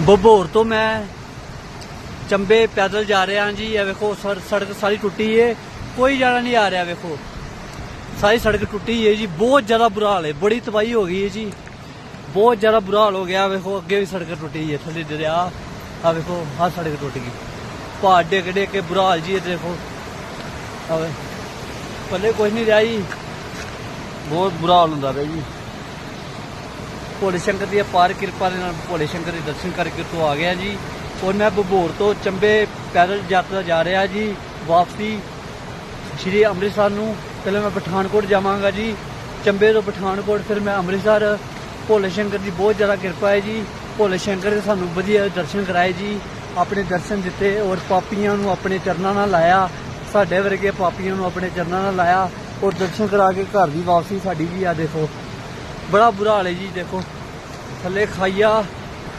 ਬਬੋਰ ਤੋਂ ਮੈਂ ਚੰਬੇ ਪੈਦਲ ਜਾ ਰਿਹਾ ਹਾਂ ਜੀ, ਇਹ ਵੇਖੋ, ਸੜ- ਸੜਕ ਸਾਰੀ ਟੁੱਟੀ ਏ। ਕੋਈ ਜਾਣਾ ਨਹੀਂ ਆ ਰਿਹਾ, ਵੇਖੋ। ਸਾਰੀ ਸੜਕ ਟੁੱਟੀ ਏ ਜੀ, ਬਹੁਤ ਜ਼ਿਆਦਾ ਬੁਰਾ ਹਾਲ ਏ, ਬੜੀ ਤਬਾਹੀ ਹੋ ਗਈ ਹੈ ਜੀ। ਬਹੁਤ ਜ਼ਿਆਦਾ ਬੁਰਾ ਹਾਲ ਹੋ ਗਿਆ, ਵੇਖੋ, ਅੱਗੇ ਵੀ ਸੜਕ ਟੁੱਟੀ ਹੈ ਥੱਲੇ ਦਰਿਆ ਆ ਵੇਖੋ, ਆਹ ਸੜਕ ਟੁੱਟ ਗਈ। ਪਹਾੜ ਡਿੱਗ ਡਿੱਗ ਕੇ ਬੁਰਾ ਹਾਲ ਜੀ, ਇਹ ਦੇਖੋ। ਆਵੇ ਪੱਲੇ ਕੁਝ ਨਹੀਂ ਰਿਹਾ ਜੀ। ਬਹੁਤ ਬੁਰਾ ਹਾਲ ਹੁੰਦਾ ਪਿਆ ਜੀ। ਭੋਲੇ ਸ਼ੰਕਰ ਦੀ ਅਪਾਰ ਕਿਰਪਾ ਦੇ ਨਾਲ ਭੋਲੇ ਸ਼ੰਕਰ ਦੇ ਦਰਸ਼ਨ ਕਰਕੇ ਤੋਂ ਆ ਗਿਆ ਜੀ। ਔਰ ਮੈਂ ਬਬੋਰ ਤੋਂ ਚੰਬੇ ਪੈਦਲ ਯਾਤਰਾ ਜਾ ਰਿਹਾ ਜੀ, ਵਾਪਸੀ ਸ਼੍ਰੀ ਅੰਮ੍ਰਿਤਸਰ ਨੂੰ। ਪਹਿਲਾਂ ਮੈਂ ਪਠਾਨਕੋਟ ਜਾਵਾਂਗਾ ਜੀ। ਚੰਬੇ ਤੋਂ ਪਠਾਨਕੋਟ ਫਿਰ ਮੈਂ ਅੰਮ੍ਰਿਤਸਰ। ਭੋਲੇ ਸ਼ੰਕਰ ਦੀ ਬਹੁਤ ਜ਼ਿਆਦਾ ਕਿਰਪਾ ਹੈ ਜੀ। ਭੋਲੇ ਸ਼ੰਕਰ ਨੇ ਸਾਨੂੰ ਵਧੀਆ ਦਰਸ਼ਨ ਕਰਾਏ ਜੀ। ਆਪਣੇ ਦਰਸ਼ਨ ਦਿੱਤੇ ਔਰ ਪਾਪੀਆਂ ਨੂੰ ਆਪਣੇ ਚਰਨਾਂ ਨਾਲ ਲਾਇਆ। ਸਾਡੇ ਵਰਗੇ ਪਾਪੀਆਂ ਨੂੰ ਆਪਣੇ ਚਰਨਾਂ ਨਾਲ ਲਾਇਆ। ਔਰ ਦਰਸ਼ਨ ਕਰਾ ਕੇ ਘਰ ਦੀ ਵਾਪਸੀ ਸਾਡੀ ਵੀ ਆ, ਦੇਖੋ। ਬੜਾ ਬੁਰਾ ਹਾਲ ਹੈ ਜੀ ਦੇਖੋ। ਥੱਲੇ ਖਾਈਆ।